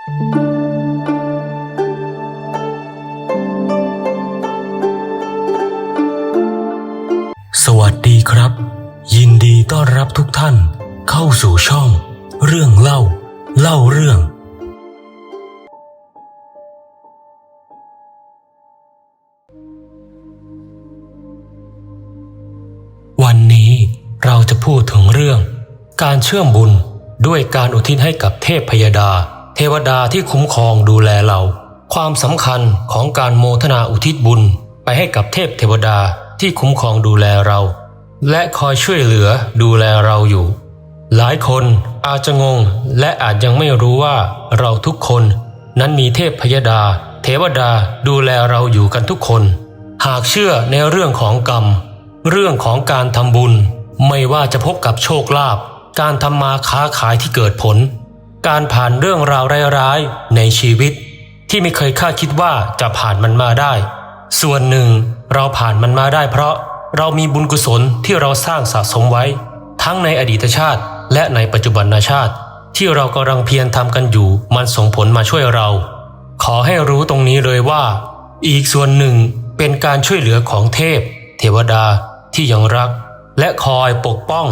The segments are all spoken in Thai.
สวัสดีครับ ยินดีต้อนรับทุกท่านเข้าสู่ช่อง เรื่องเล่า เล่าเรื่อง วันนี้เราจะพูดถึงเรื่อง การเชื่อมบุญด้วยการอุทิศให้กับเทพพยดา ทวดาที่คุ้มครองดูแลเรา ความสำคัญของการโมทนาอุทิศบุญไปให้กับเทพเทวดาที่คุ้มครองดูแลเรา และคอยช่วยเหลือดูแลเราอยู่ หลายคนอาจจะงงและอาจยังไม่รู้ว่าเราทุกคนนั้นมีเทพพยดา เทวดาดูแลเราอยู่กันทุกคน หากเชื่อในเรื่องของกรรม เรื่องของการทำบุญ ไม่ว่าจะพบกับโชคลาภการทำมาค้าขายที่เกิดผล การผ่านเรื่องราวร้ายๆในชีวิต ที่ไม่เคยคาดคิดว่าจะผ่านมันมาได้ ส่วนหนึ่งเราผ่านมันมาได้เพราะเรามีบุญกุศลที่เราสร้างสะสมไว้ ทั้งในอดีตชาติและในปัจจุบันชาติ ที่เรากำลังเพียรทำกันอยู่มันส่งผลมาช่วยเรา ขอให้รู้ตรงนี้เลยว่า อีกส่วนหนึ่งเป็นการช่วยเหลือของเทพ เทวดาที่ยังรัก และคอยปกป้อง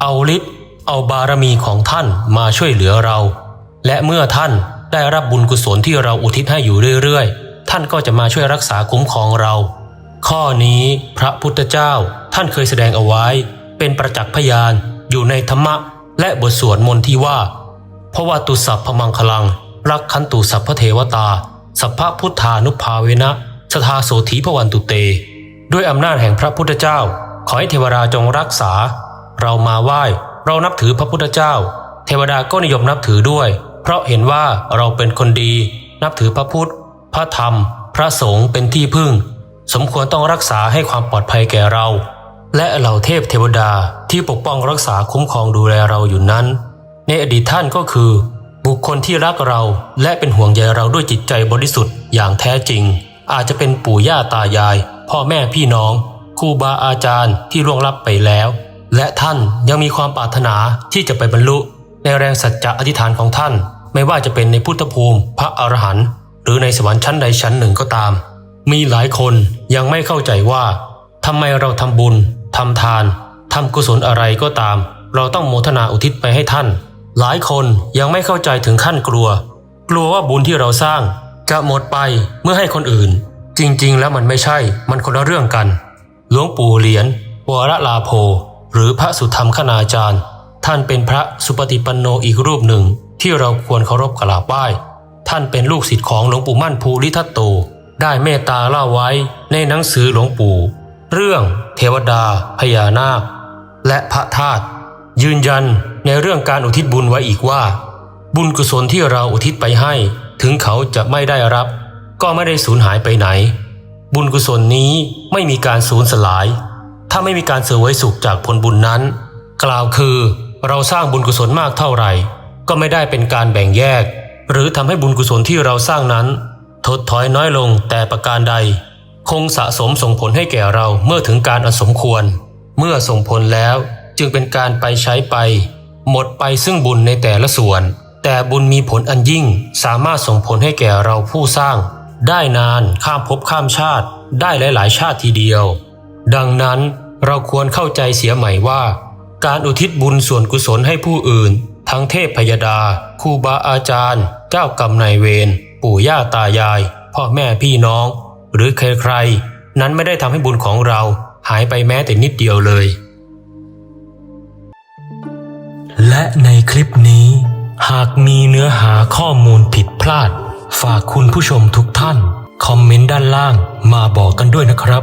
เอาฤทธิ์ เอาบารมีของท่านมาช่วยเหลือเรา และเมื่อท่านได้รับบุญกุศลที่เราอุทิศให้อยู่เรื่อยๆ ท่านก็จะมาช่วยรักษาคุ้มครองเรา ข้อนี้พระพุทธเจ้าท่านเคยแสดงเอาไว้ เป็นประจักษ์พยานอยู่ในธรรมะและบทสวดมนต์ที่ว่าเพราะว่าตุสัพพมังคลัง รักขันตุสัพพเทวตา สัพพพุทธานุภาเวนะสทาโสธีพวันตุเต ด้วยอำนาจแห่งพระพุทธเจ้า ขอให้เทวดาจงรักษา เรามาไหว้ เรานับถือพระพุทธเจ้า เทวดาก็นิยมนับถือด้วย เพราะเห็นว่าเราเป็นคนดี นับถือพระพุทธ พระธรรม พระสงฆ์เป็นที่พึ่ง สมควรต้องรักษาให้ความปลอดภัยแก่เรา และเหล่าเทพเทวดาที่ปกป้องรักษาคุ้มครองดูแลเราอยู่นั้น ในอดีตท่านก็คือ บุคคลที่รักเราและเป็นห่วงใยเราด้วยจิตใจบริสุทธิ์อย่างแท้จริง อาจจะเป็นปู่ย่าตายาย พ่อแม่พี่น้องครูบาอาจารย์ที่ล่วงลับไปแล้ว และท่านยังมีความปรารถนาที่จะไปบรรลุในแรงสัจจะอธิษฐานของท่าน ไม่ว่าจะเป็นในพุทธภูมิ พระอรหันต์หรือในสวรรค์ชั้นใดชั้นหนึ่งก็ตาม มีหลายคนยังไม่เข้าใจว่าทำไมเราทำบุญทำทานทำกุศลอะไรก็ตาม เราต้องโมทนาอุทิศไปให้ท่าน หลายคนยังไม่เข้าใจถึงขั้นกลัว กลัวว่าบุญที่เราสร้าง จะหมดไปเมื่อให้คนอื่น จริงๆ แล้วมันไม่ใช่มันคนละเรื่องกันหลวงปู่เหรียญวรลาโภ หรือพระสุธรรมคณาจารย์ ท่านเป็นพระสุปฏิปันโนอีกรูปหนึ่งที่เราควรเคารพกราบไหว้ท่านเป็นลูกศิษย์ของหลวงปู่มั่นภูริทัตโต ได้เมตตาเล่าไว้ในหนังสือหลวงปู่ เรื่องเทวดา พญานาค และพระธาตุยืนยันในเรื่องการอุทิศบุญไว้อีกว่า บุญกุศลที่เราอุทิศไปให้ ถึงเขาจะไม่ได้รับ ก็ไม่ได้สูญหายไปไหน บุญกุศลนี้ไม่มีการสูญสลาย ถ้าไม่มีการเสวยสุขจากผลบุญนั้น กล่าวคือเราสร้างบุญกุศลมากเท่าไหร่ ก็ไม่ได้เป็นการแบ่งแยก หรือทำให้บุญกุศลที่เราสร้างนั้น ถดถอยน้อยลงแต่ประการใด คงสะสมส่งผลให้แก่เราเมื่อถึงการอันสมควร เมื่อส่งผลแล้วจึงเป็นการไปใช้ไป หมดไปซึ่งบุญในแต่ละส่วน แต่บุญมีผลอันยิ่งสามารถส่งผลให้แก่เราผู้สร้าง ได้นานข้ามภพข้ามชาติ ได้หลาย ๆ ชาติทีเดียว ดังนั้น เราควรเข้าใจเสียใหม่ว่า การอุทิศบุญส่วนกุศลให้ผู้อื่น ทั้งเทพพยดาครูบาอาจารย์ เจ้ากรรมนายเวรปู่ย่าตายาย พ่อแม่พี่น้อง หรือใครๆนั้นไม่ได้ทำให้บุญของเราหายไปแม้แต่นิดเดียวเลย และในคลิปนี้ หากมีเนื้อหาข้อมูลผิดพลาด ฝากคุณผู้ชมทุกท่าน คอมเมนต์ด้านล่างมาบอกกันด้วยนะครับ